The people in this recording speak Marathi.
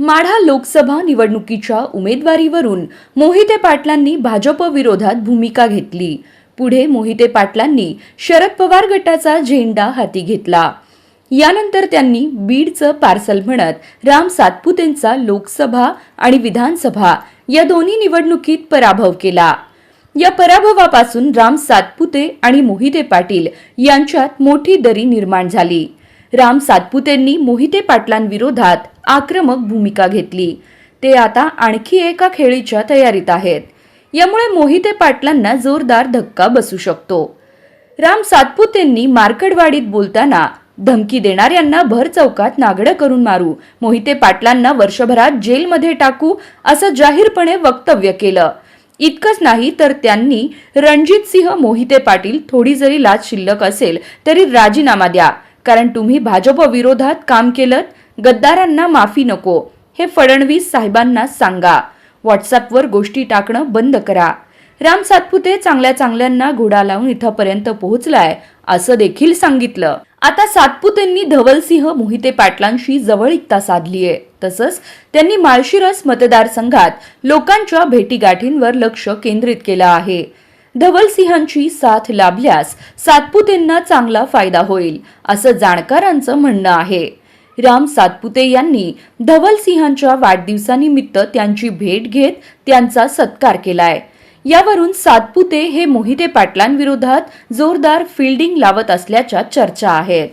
माढा लोकसभा निवडणुकीच्या उमेदवारीवरून मोहिते पाटलांनी भाजप विरोधात भूमिका घेतली. पुढे मोहिते पाटलांनी शरद पवार गटाचा झेंडा हाती घेतला. यानंतर त्यांनी बीडचं पार्सल म्हणत राम सातपुतेंचा लोकसभा आणि विधानसभा या दोन्ही निवडणुकीत पराभव केला. या पराभवापासून राम सातपुते आणि मोहिते पाटील यांच्यात मोठी दरी निर्माण झाली. राम सातपुतेंनी मोहिते पाटलांविरोधात आक्रमक भूमिका घेतली. ते आता आणखी एका खेळीच्या तयारीत आहेत. यामुळे मोहिते पाटलांना जोरदार धक्का बसू शकतो. राम सातपुतेंनी मार्कडवाडीत बोलताना धमकी देणाऱ्यांना भर चौकात नागडं करून मारू मोहिते पाटलांना वर्षभरात जेलमध्ये टाकू असं जाहीरपणे वक्तव्य केलं. इतकंच नाही तर त्यांनी रणजित सिंह मोहिते पाटील थोडी जरी लाच शिल्लक असेल तरी राजीनामा द्या. कारण तुम्ही भाजप विरोधात काम केलं गद्दारांना माफी नको. हे फडणवीस साहेबांना सांगा. व्हॉट्सअपवर गोष्टी टाकणं बंद करा. राम सातपुते चांगल्या चांगल्यांना घोडा लावून इथंपर्यंत पोहोचलाय असं देखील सांगितलं. आता सातपुतेंनी धवलसिंह मोहिते पाटलांशी जवळीकता साधली आहे तसंच त्यांनी माळशिरस मतदारसंघात लोकांच्या भेटीगाठींवर लक्ष केंद्रित केलं आहे. धवलसिंहांची साथ लाभल्यास सातपुतेंना चांगला फायदा होईल असं जाणकारांचं म्हणणं आहे. राम सातपुते यांनी धवलसिंहांच्या वाढदिवसानिमित्त त्यांची भेट घेत त्यांचा सत्कार केलाय. यावरून सातपुते हे मोहिते पाटलांविरोधात जोरदार फिल्डिंग लावत असल्याच्या चर्चा आहेत.